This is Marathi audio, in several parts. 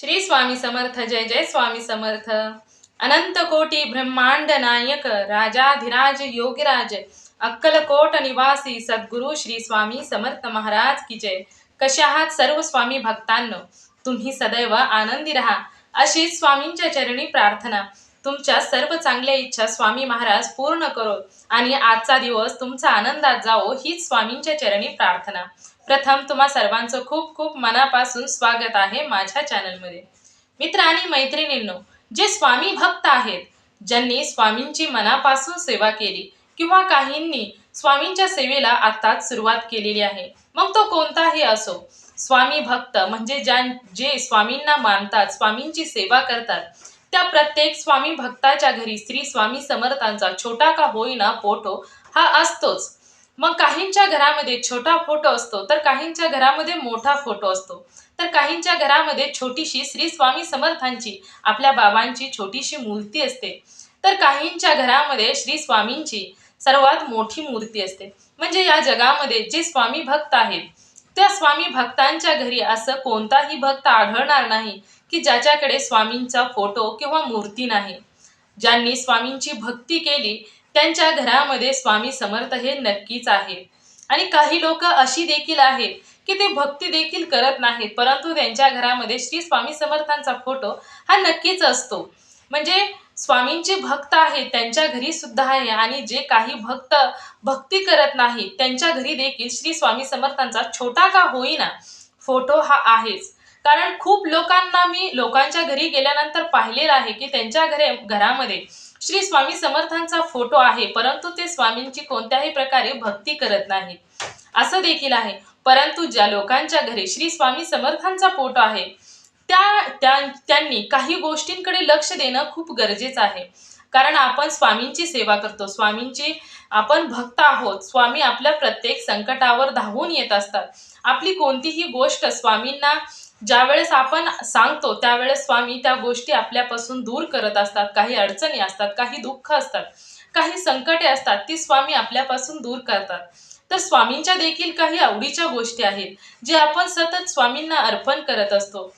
श्री स्वामी समर्थ जय जय स्वामी समर्थ. अनंत कोटी ब्रह्मांड नायक राजाधिराज योगीराज अक्कलकोट निवासी सद्गुरु श्री स्वामी समर्थ महाराज की जय. कशा आहात सर्व स्वामी भक्तांनो? तुम्ही सदैव आनंदी राहा. अशी स्वामींच्या चरणी प्रार्थना. तुमच्या सर्व चांगल्या इच्छा स्वामी महाराज पूर्ण करो. आणि आजचा दिवस तुमचा आनंदात जावो हीच स्वामींच्या चरणी प्रार्थना. प्रथम तुम्हा सर्वांचं खूप खूप मनापासून स्वागत आहे माझ्या चॅनलमध्ये. मित्र आणि मैत्रिणींनो जे स्वामी भक्त आहेत ज्यांनी स्वामींची मनापासून सेवा केली किंवा काहींनी स्वामींच्या सेवेला आत्ताच सुरुवात केलेली आहे मग तो कोणताही असो स्वामी भक्त म्हणजे ज्या जे स्वामींना मानतात स्वामींची सेवा करतात त्या प्रत्येक स्वामी भक्ताच्या घरी श्री स्वामी समर्थांचा छोटा का होईना फोटो हा असतोच. मग काहींच्या घरामध्ये छोटा फोटो असतो तर काहींच्या घरामध्ये मोठा फोटो असतो. तर काहींच्या घरामध्ये छोटीशी श्री स्वामी समर्थांची आपल्या बाबांची छोटीशी मूर्ती असते. तर काहींच्या घरामध्ये श्री स्वामींची सर्वात मोठी मूर्ती असते. म्हणजे या जगामध्ये जे स्वामी भक्त आहेत त्या स्वामी भक्तांच्या घरी असं कोणताही भक्त आढळणार नाही की ज्याच्याकडे स्वामींचा फोटो किंवा मूर्ती नाही. ज्यांनी स्वामींची भक्ती केली त्यांच्या घरामध्ये स्वामी समर्थ हे नक्कीच आहे. आणि काही लोक अशी देखील आहेत की ते भक्ती देखील करत नाहीत परंतु त्यांच्या घरामध्ये श्री स्वामी समर्थांचा फोटो हा नक्कीच असतो. म्हणजे स्वामींचे भक्त आहेत त्यांच्या घरी सुद्धा आहे आणि जे काही भक्त भक्ती करत नाही त्यांच्या घरी देखील श्री स्वामी समर्थांचा छोटा का होईना फोटो हा आहेच. कारण खूप लोकांना मी लोकांच्या घरी गेल्यानंतर पाहिलेलं आहे की त्यांच्या घरे घरामध्ये श्री स्वामी समर्थांचा फोटो आहे परंतु ते स्वामींची कोणत्याही प्रकारे भक्ती करत नाही. असं देखील आहे. परंतु ज्या लोकांच्या घरी श्री स्वामी समर्थांचा फोटो आहे त्या त्या त्यांनी काही गोष्टींकडे लक्ष देणं खूप गरजेचं आहे. कारण आपण स्वामींची सेवा करतो. स्वामींची आपण भक्त आहोत. स्वामी आपल्या प्रत्येक संकटावर धावून येत असतात. आपली कोणतीही गोष्ट स्वामींना ज्यावेळेस आपण सांगतो त्यावेळेस स्वामी त्या गोष्टी आपल्यापासून दूर करत असतात. काही अडचणी असतात काही दुःख असतात काही संकटे असतात ती स्वामी आपल्यापासून दूर करतात. तर स्वामींच्या देखील काही आवडीच्या गोष्टी आहेत जे आपण सतत स्वामींना अर्पण करत असतो.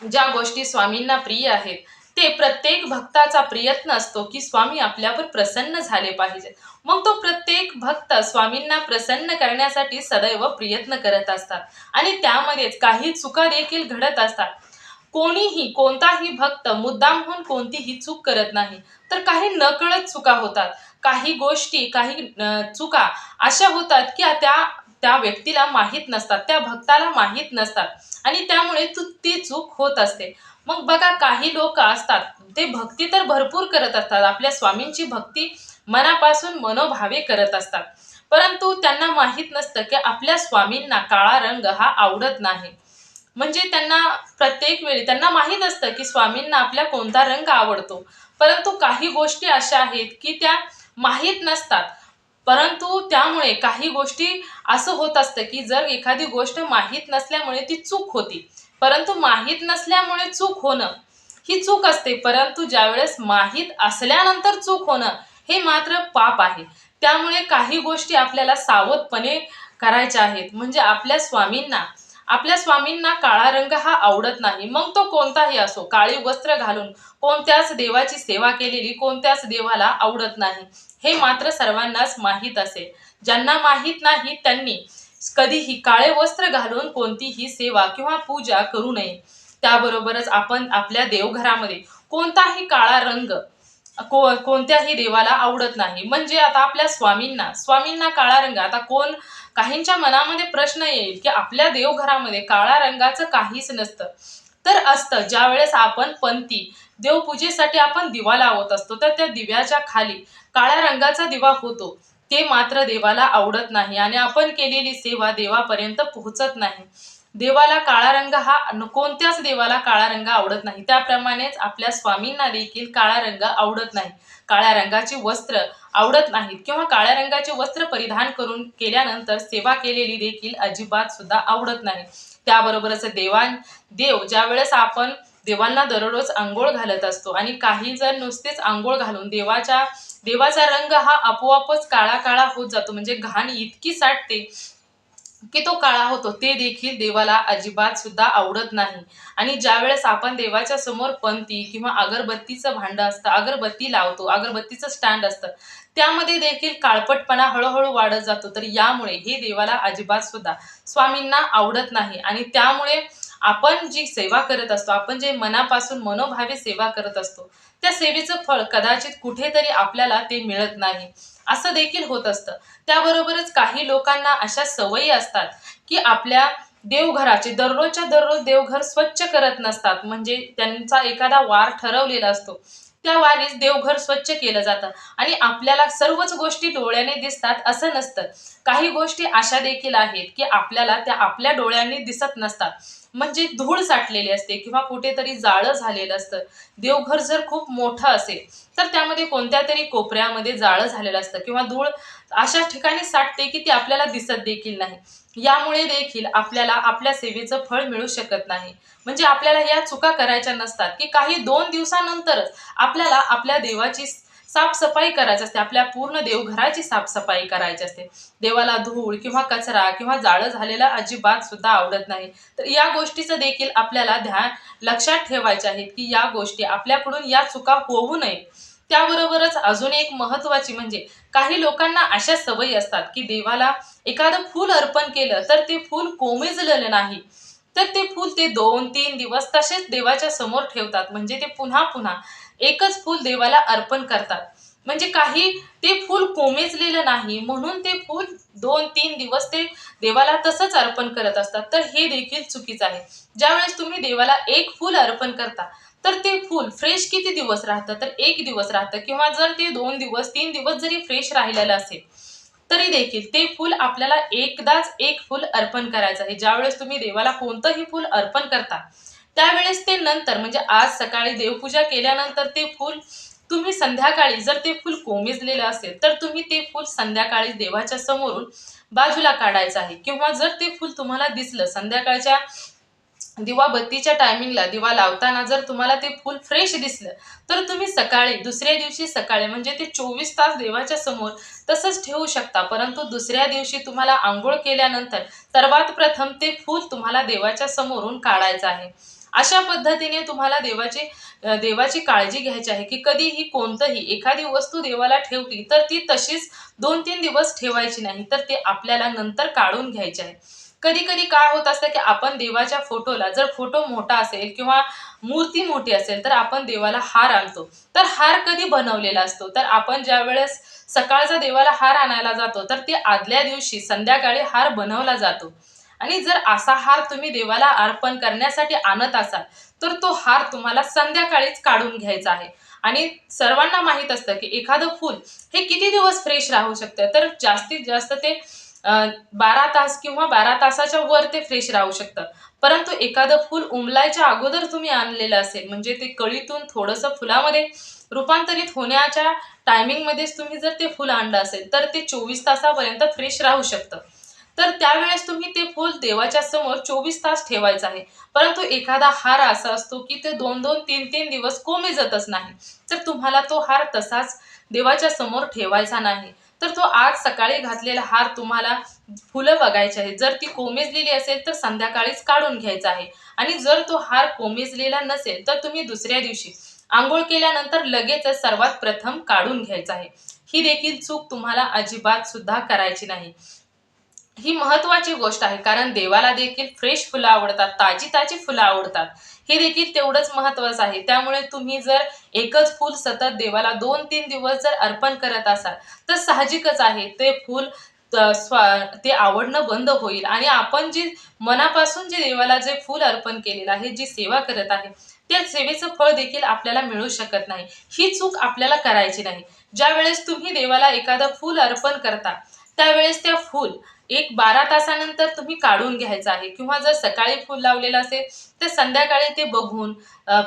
ज्या गोष्टी स्वामींना प्रिय आहेत ते प्रत्येक भक्ताचा प्रयत्न असतो की स्वामी आपल्यावर प्रसन्न झाले पाहिजे मग तो प्रत्येक भक्त स्वामींना प्रसन्न करण्यासाठी सदैव प्रयत्न करत असतात. आणि त्यामध्येच काही चुका देखील घडत असतात. कोणीही कोणताही भक्त मुद्दामहून कोणतीही चूक करत नाही. तर काही नकळत चुका होतात. काही गोष्टी काही चुका अशा होतात की त्या त्या व्यक्तीला माहीत नसतात त्या भक्ताला माहीत नसतात. आणि त्यामुळे ती चूक होत असते. मग बघा काही लोक असतात ते भक्ती तर भरपूर करत असतात. आपल्या स्वामींची भक्ती मनापासून मनोभावे करत असतात. परंतु त्यांना माहीत नसतं की आपल्या स्वामींना काळा रंग हा आवडत नाही. म्हणजे त्यांना प्रत्येक वेळी त्यांना माहीत असतं की स्वामींना आपल्या कोणता रंग आवडतो. परंतु काही गोष्टी अशा आहेत की त्या माहीत नसतात. परंतु त्यामुळे काही गोष्टी असं होत असतं की जर एखादी गोष्ट माहीत नसल्यामुळे ती चूक होती. परंतु माहीत नसल्यामुळे चूक होणं ही चूक असते. परंतु ज्यावेळेस माहीत असल्यानंतर चूक होणं हे मात्र पाप आहे. त्यामुळे काही गोष्टी आपल्याला सावधपणे करायच्या आहेत. म्हणजे आपल्या स्वामींना आपल्या स्वामींना काळा रंग हा आवडत नाही. मग तो कोणताही असो काळी वस्त्र घालून कोणत्याच देवाची सेवा केलेली कोणत्याच देवाला आवडत नाही. हे मात्र सर्वांनाच माहीत असेल. ज्यांना माहीत नाही त्यांनी कधीही काळे वस्त्र घालून कोणतीही सेवा किंवा पूजा करू नये. त्याबरोबरच आपण आपल्या देवघरामध्ये कोणताही काळा रंग को कोणत्याही देवाला आवडत नाही. म्हणजे आता आपल्या स्वामींना स्वामींना काळा रंग. आता कोण काहींच्या मनामध्ये प्रश्न येईल की आपल्या देवघरामध्ये काळा रंगाचं काहीच नसतं. तर असतं. ज्या वेळेस आपण पंथी देवपूजेसाठी आपण दिवा लावत असतो तर त्या दिव्याच्या खाली काळ्या रंगाचा दिवा होतो. ते मात्र देवाला आवडत नाही आणि आपण केलेली सेवा देवापर्यंत पोहोचत नाही. देवाला काळा रंग हा कोणत्याच देवाला काळा रंग आवडत नाही. त्याप्रमाणेच आपल्या स्वामींना देखील काळा रंग आवडत नाही. काळ्या रंगाची वस्त्र आवडत नाहीत किंवा काळ्या रंगाचे वस्त्र परिधान करून केल्यानंतर सेवा केलेली देखील अजिबात सुद्धा आवडत नाही. त्याबरोबरच देवान देव ज्या वेळेस आपण देवांना दररोज आंघोळ घालत असतो आणि काही जर नुसतेच आंघोळ घालून देवाच्या देवाचा रंग हा आपोआपच काळा काळा होत जातो. म्हणजे घाण इतकी साठते की तो काळा होतो. ते देखील देवाला अजिबात सुद्धा आवडत नाही. आणि ज्या वेळेस आपण देवाच्या समोर पंथी किंवा अगरबत्तीचं भांड असतं अगरबत्ती लावतो अगरबत्तीचं स्टँड असतं त्यामध्ये देखील काळपटपणा हळूहळू वाढत जातो. तर यामुळे हे देवाला अजिबात सुद्धा स्वामींना आवडत नाही. आणि त्यामुळे आपण जी सेवा करत असतो आपण जे मनापासून मनोभावे सेवा करत असतो त्या सेवेचं फळ कदाचित कुठेतरी आपल्याला ते मिळत नाही. असं देखील होत असतं. त्याबरोबरच काही लोकांना अशा सवयी असतात की आपल्या देवघराचे दररोजच्या दररोज देवघर स्वच्छ करत नसतात. म्हणजे त्यांचा एखादा वार ठरवलेला असतो. त्या वारीस देवघर स्वच्छ केलं जातं आणि आपल्याला सर्वच गोष्टी डोळ्याने दिसतात असं नसतं. काही गोष्टी अशा देखील आहेत की आपल्याला त्या आपल्या डोळ्यांनी दिसत नसतात. म्हणजे धूळ साठलेली असते किंवा कुठेतरी जाळं झालेलं असतं. देवघर जर खूप मोठं असेल तर त्यामध्ये कोणत्या तरी कोपऱ्यामध्ये जाळं झालेलं असतं किंवा धूळ अशा ठिकाणी साठते की ती आपल्याला दिसत देखील नाही. यामुळे देखील आपल्याला आपल्या सेवेचं फळ मिळू शकत नाही. म्हणजे आपल्याला या चुका करायच्या नसतात की काही दोन दिवसानंतरच आपल्याला आपल्या देवाची साफसफाई करायची असते. आपल्या पूर्ण देवघराची साफसफाई करायची असते. देवाला धूळ किंवा कचरा किंवा जाळं झालेला अजिबात सुद्धा आवडत नाही. तर या गोष्टीचं देखील आपल्याला ध्यान लक्षात ठेवायचे आहेत की या गोष्टी आपल्याकडून या चुका होऊ नये त्याबरोबरच अजून एक महत्वाची म्हणजे काही लोकांना अशा सवयी असतात की देवाला एखादं फूल अर्पण केलं तर ते फूल कोमेजलेलं नाही. तर ते फूल ते दोन तीन दिवस तसेच देवाच्या समोर ठेवतात. म्हणजे ते पुन्हा पुन्हा एकच फूल देवाला अर्पण करतात. म्हणजे काही ते फूल कोमेजलेलं नाही म्हणून ते फूल दोन तीन दिवस ते देवाला तसंच अर्पण करत असतात. तर हे देखील चुकीचं आहे. ज्यावेळेस तुम्ही देवाला एक फूल अर्पण करता तर ते फूल फ्रेश किती दिवस राहतं? तर एक दिवस राहतं. किंवा जर ते दोन दिवस तीन दिवस जरी फ्रेश राहिलेलं असेल तरी देखील ते फूल आपल्याला एकदाच एक फूल अर्पण करायचं आहे. ज्यावेळेस तुम्ही देवाला कोणतंही फूल अर्पण करता त्यावेळेस ते नंतर म्हणजे आज सकाळी देवपूजा केल्यानंतर ते फूल तुम्ही संध्याकाळी जर ते फूल कोमेजलेलं असेल तर तुम्ही ते फूल संध्याकाळी देवाच्या समोरून बाजूला काढायचं आहे. किंवा जर ते फूल तुम्हाला दिसलं संध्याकाळच्या दिवा बत्तीच्या टायमिंगला दिवा लावताना जर तुम्हाला ते फूल फ्रेश दिसलं तर तुम्ही सकाळी दुसऱ्या दिवशी सकाळी म्हणजे ते चोवीस तास देवाच्या समोर तसंच ठेवू शकता. परंतु दुसऱ्या दिवशी तुम्हाला आंघोळ केल्यानंतर सर्वात प्रथम ते फूल तुम्हाला देवाच्या समोरून काढायचं आहे. अशा पद्धतीने तुम्हाला देवाची देवाची काळजी घ्यायची आहे की कधीही कोणतंही एखादी वस्तू देवाला ठेवली तर ती तशीच दोन तीन दिवस ठेवायची नाही तर ते आपल्याला नंतर काढून घ्यायचे आहे. कधी कधी काय होत असतं की आपण देवाच्या फोटोला जर फोटो मोठा असेल किंवा मूर्ती मोठी असेल तर आपण देवाला हार आणतो. तर हार कधी बनवलेला असतो? तर आपण ज्या वेळेस सकाळचा देवाला हार आणायला जातो तर ते आदल्या दिवशी संध्याकाळी हार बनवला जातो. आणि जर असा हार तुम्ही देवाला अर्पण करण्यासाठी आणत असाल तर तो हार तुम्हाला संध्याकाळीच काढून घ्यायचा आहे. आणि सर्वांना माहीत असतं की एखादं फूल हे किती दिवस फ्रेश राहू शकतं? तर जास्तीत जास्त ते बारा तास किंवा बारा तासाच्या वर ते फ्रेश राहू शकतं. परंतु एखादं फूल उमलायच्या अगोदर तुम्ही आणलेलं असेल म्हणजे ते कळीतून थोडंसं फुलामध्ये रूपांतरित होण्याच्या टायमिंगमध्येच तुम्ही जर ते फूल आणलं असेल तर ते चोवीस तासापर्यंत फ्रेश राहू शकतं. तर त्यावेळेस तुम्ही ते फूल देवाच्या समोर चोवीस तास ठेवायचं आहे. परंतु एखादा हार असा असतो की ते दोन दोन तीन तीन दिवस कोमेजतच नाही. तर तुम्हाला तो हार तसाच देवाच्या समोर ठेवायचा नाही. तर तो आज सकाळी घातलेला हार तुम्हाला फुलं बघायची आहे जर ती कोमेजलेली असेल तर संध्याकाळीच काढून घ्यायचा आहे. आणि जर तो हार कोमेजलेला नसेल तर तुम्ही दुसऱ्या दिवशी आंघोळ केल्यानंतर लगेचच सर्वात प्रथम काढून घ्यायचा आहे. ही देखील चूक तुम्हाला अजिबात सुद्धा करायची नाही. ही महत्वाची गोष्ट आहे. कारण देवाला देखील फ्रेश फुलं आवडतात ताजी ताजी फुलं आवडतात. हे देखील तेवढंच महत्वाचं आहे. त्यामुळे तुम्ही जर एकच फूल सतत देवाला दोन तीन दिवस जर अर्पण करत असाल तर साहजिकच आहे. ते फूल स्वा ते आवडणं बंद होईल. आणि आपण जे मनापासून जे देवाला जे फूल अर्पण केलेलं आहे जी सेवा करत आहे त्या सेवेचं फळ देखील आपल्याला मिळू शकत नाही. ही चूक आपल्याला करायची नाही. ज्या वेळेस तुम्ही देवाला एखादं फूल अर्पण करता त्यावेळेस त्या फूल एक बारा तासानंतर तुम्ही काढून घ्यायचं आहे. किंवा जर सकाळी फूल लावलेलं असेल तर संध्याकाळी ते बघून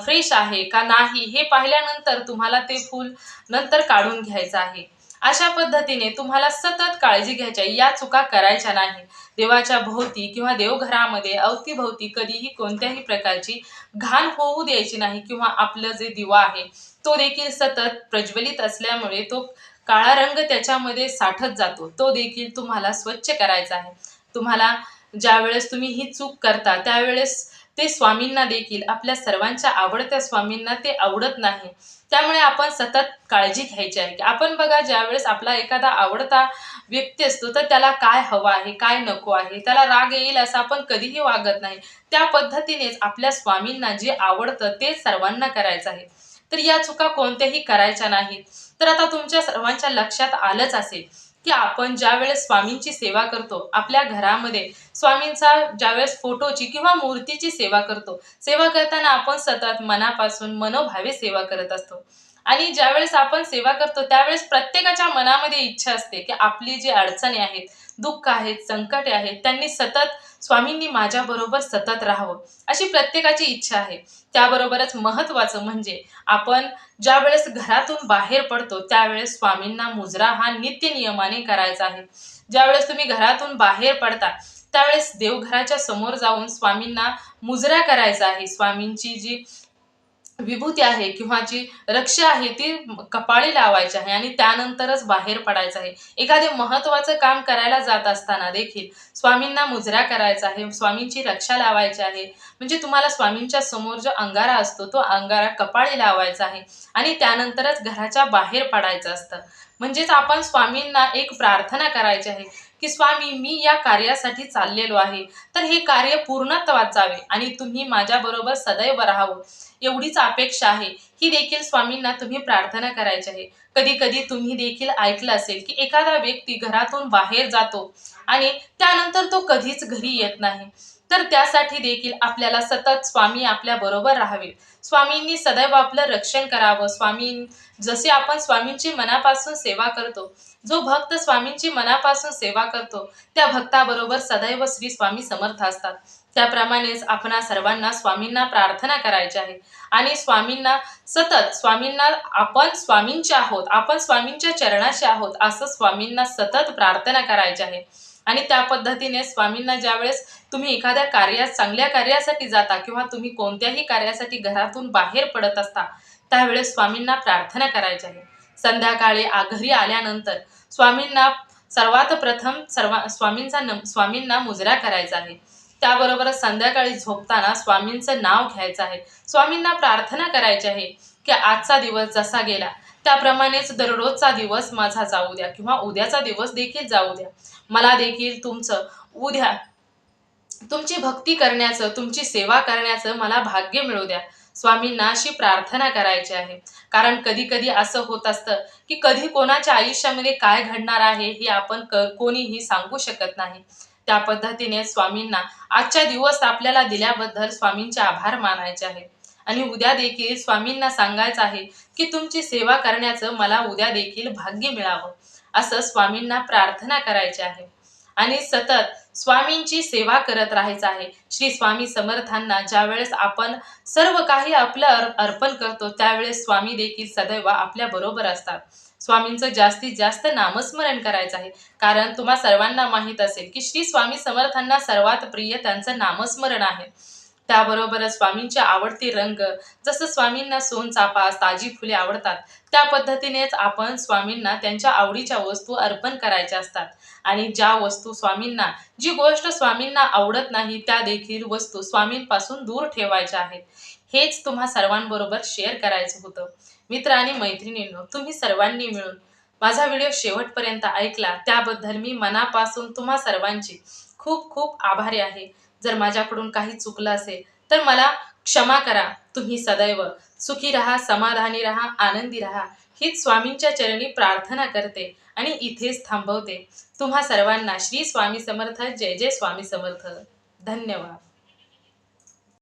फ्रेश आहे का नाही हे पाहिल्यानंतर तुम्हाला ते फूल नंतर काढून घ्यायचं आहे. अशा पद्धतीने तुम्हाला सतत काळजी घ्यायची आहे. या चुका करायच्या नाही. देवाच्या भोवती किंवा देवघरामध्ये अवतीभोवती कधीही कोणत्याही प्रकारची घाण होऊ द्यायची नाही. किंवा आपलं जे दिवा आहे तो देखील सतत प्रज्वलित असल्यामुळे तो काळा रंग त्याच्यामध्ये साठत जातो. तो देखील तुम्हाला स्वच्छ करायचा आहे. तुम्हाला ज्यावेळेस तुम्ही ही चूक करता त्यावेळेस ते स्वामींना देखील आपल्या सर्वांच्या आवडत्या स्वामींना ते आवडत नाही. त्यामुळे आपण सतत काळजी घ्यायची आहे. की आपण बघा ज्यावेळेस आपला एखादा आवडता व्यक्ती असतो तर त्याला काय हवं आहे काय नको आहे त्याला राग येईल असं आपण कधीही वागत नाही. त्या पद्धतीनेच आपल्या स्वामींना जे आवडतं ते सर्वांना करायचं आहे. तर या चुका कोणत्याही करायच्या नाहीत. तर आता तुमच्या सर्वांच्या लक्षात आलंच असेल की आपण ज्यावेळेस स्वामींची सेवा करतो आपल्या घरामध्ये स्वामींचा ज्यावेळेस फोटोची किंवा मूर्तीची सेवा करतो सेवा करताना आपण सतत मनापासून मनोभावे सेवा करत असतो. आणि ज्यावेळेस आपण सेवा करतो त्यावेळेस प्रत्येकाच्या मनामध्ये इच्छा असते की आपली जी अडचणी आहेत दुःख आहेत संकटे आहेत त्यांनी सतत स्वामींनी माझ्याबरोबर सतत राहावं अशी प्रत्येकाची इच्छा आहे. त्याबरोबरच महत्त्वाचं म्हणजे आपण ज्यावेळेस घरातून बाहेर पडतो त्यावेळेस स्वामींना मुजरा हा नित्य नियमाने करायचा आहे. ज्यावेळेस तुम्ही घरातून बाहेर पडता त्यावेळेस देवघराच्या समोर जाऊन स्वामींना मुजरा करायचा आहे. स्वामींची जी विभूती आहे किंवा जी रक्षा आहे ती कपाळी लावायची आहे आणि त्यानंतरच बाहेर पडायचं आहे. एखादे महत्त्वाचं काम करायला जात असताना देखील स्वामींना मुजरा करायचा आहे स्वामींची रक्षा लावायची आहे. म्हणजे तुम्हाला स्वामींच्या समोर जो अंगारा असतो तो अंगारा कपाळी लावायचा आहे आणि त्यानंतरच घराच्या बाहेर पडायचं असतं. म्हणजेच आपण स्वामींना एक प्रार्थना करायची आहे की स्वामी मी या कार्यासाठी चाललेलो आहे. तर हे कार्य पूर्णत्वात जावे आणि तुम्ही माझ्याबरोबर सदैव राहावं. एवढीच अपेक्षा आहे. ही देखील स्वामींना तुम्ही प्रार्थना करायची आहे. कधी कधी तुम्ही देखील ऐकलं असेल की एखादा व्यक्ती घरातून बाहेर जातो आणि त्यानंतर तो कधीच घरी येत नाही. तर त्यासाठी देखील आपल्याला सतत स्वामी आपल्या बरोबर राहावे. स्वामींनी सदैव आपलं रक्षण करावं. स्वामी जसे आपण स्वामींची मनापासून सेवा करतो जो भक्त स्वामींची मनापासून सेवा करतो त्या भक्ताबरोबर सदैव श्री स्वामी समर्थ असतात. त्याप्रमाणेच आपणा सर्वांना स्वामींना प्रार्थना करायची आहे. आणि स्वामींना सतत स्वामींना आपण स्वामींचे आहोत आपण स्वामींच्या चरणाचे आहोत असं स्वामींना सतत प्रार्थना करायची आहे. आणि त्या पद्धतीने स्वामींना ज्यावेळेस तुम्ही एखाद्या कार्यात चांगल्या कार्यासाठी जाता किंवा तुम्ही कोणत्याही कार्यासाठी घरातून बाहेर पडत असता त्यावेळेस स्वामींना प्रार्थना करायची आहे. संध्याकाळी घरी आल्यानंतर स्वामींना सर्वात प्रथम सर्वा स्वामींचा न स्वामींना मुजरा करायचा आहे. त्याबरोबरच संध्याकाळी झोपताना स्वामींचं नाव घ्यायचं आहे. स्वामींना प्रार्थना करायची आहे की आजचा दिवस जसा गेला त्याप्रमाणेच दररोजचा दिवस माझा जाऊ द्या किंवा उद्याचा दिवस देखील जाऊ द्या. मला देखील तुमचं उद्या तुमची भक्ती करण्याचं तुमची सेवा करण्याचं मला भाग्य मिळू द्या. स्वामींना अशी प्रार्थना करायची आहे. कारण कधी कधी असं होत असतं की कधी कोणाच्या आयुष्यामध्ये काय घडणार आहे हे आपण क कोणीही सांगू शकत नाही. त्या पद्धतीने स्वामींना आजच्या दिवस आपल्याला दिल्याबद्दल स्वामींचे आभार मानायचे आहे. आणि उद्या देखील स्वामींना सांगायचं आहे की तुमची सेवा करण्याचं मला उद्या देखील भाग्य मिळावं. असं स्वामींना प्रार्थना करायची आहे. आणि सतत स्वामींची सेवा करत राहायचं आहे. श्री स्वामी समर्थांना ज्यावेळेस आपण सर्व काही आपलं अर्पण करतो त्यावेळेस स्वामी देखील सदैव आपल्या बरोबर असतात. स्वामींचं जास्तीत जास्त नामस्मरण करायचं आहे. कारण तुम्हा सर्वांना माहीत असेल की श्री स्वामी समर्थांना सर्वात प्रिय त्यांचं नामस्मरण आहे. त्याबरोबरच स्वामींची आवडती रंग जसं स्वामींना सोनचापा ताजी फुले आवडतात त्या पद्धतीनेच आपण स्वामींना त्यांच्या आवडीच्या वस्तू अर्पण करायच्या असतात. आणि ज्या वस्तू स्वामींना जी गोष्ट स्वामींना आवडत नाही त्या देखील वस्तू स्वामींपासून दूर ठेवायच्या आहेत. हेच तुम्हा सर्वांबरोबर शेअर करायचं होतं. मित्र आणि मैत्रिणींनो तुम्ही सर्वांनी मिळून माझा व्हिडिओ शेवटपर्यंत ऐकला त्याबद्दल मी मनापासून तुम्हा सर्वांची खूप खूप आभारी आहे. जर माझ्याकडून काही चुकलं असेल तर मला क्षमा करा तुम्ही सदैव. सुखी राहा समाधानी राहा आनंदी राहा. हीच स्वामींच्या चरणी प्रार्थना करते आणि इथेच थांबवते. तुम्हा सर्वांना श्री स्वामी समर्थ जय जय स्वामी समर्थ. धन्यवाद.